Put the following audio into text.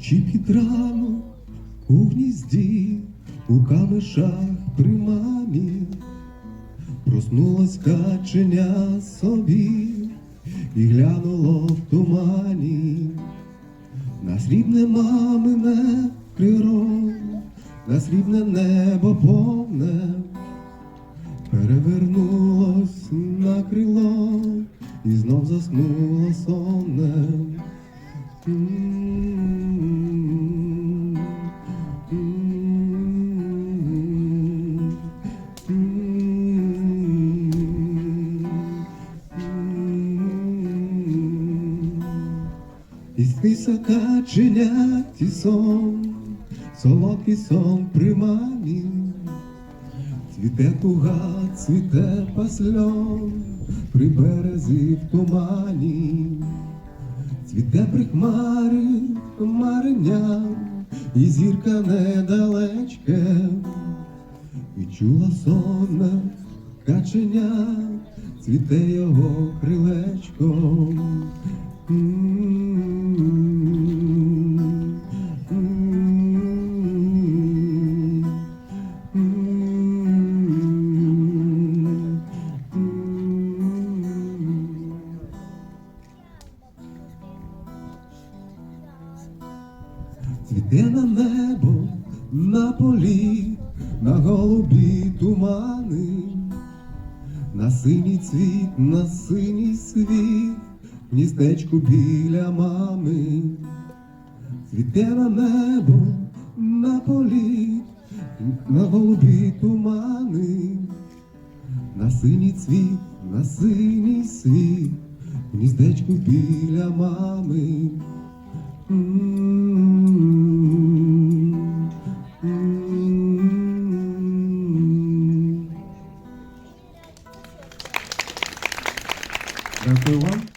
Чи під ранок у гнізді, у камешах при мамі, проснулось каченя собі і глянуло в тумані, на срібне мамине крило, на срібне небо повне, перевернулось на крило і знов заснуло сонне. І снився каченяті сон, солодкий сон при мамі, цвіте туга, цвіте пасльон, при березі в тумані, цвіте при хмари хмариня, і зірка недалечке, відчула сонне каченя, цвіте його крилечко. Цвіте на небо, на полі, на голубі тумани, на синій цвіт, на синій світ, в гніздечку біля мами, цвіте на небо, на полі, на голубі тумани, на синій цвіт, на синій світ, в гніздечку біля мами. Everyone.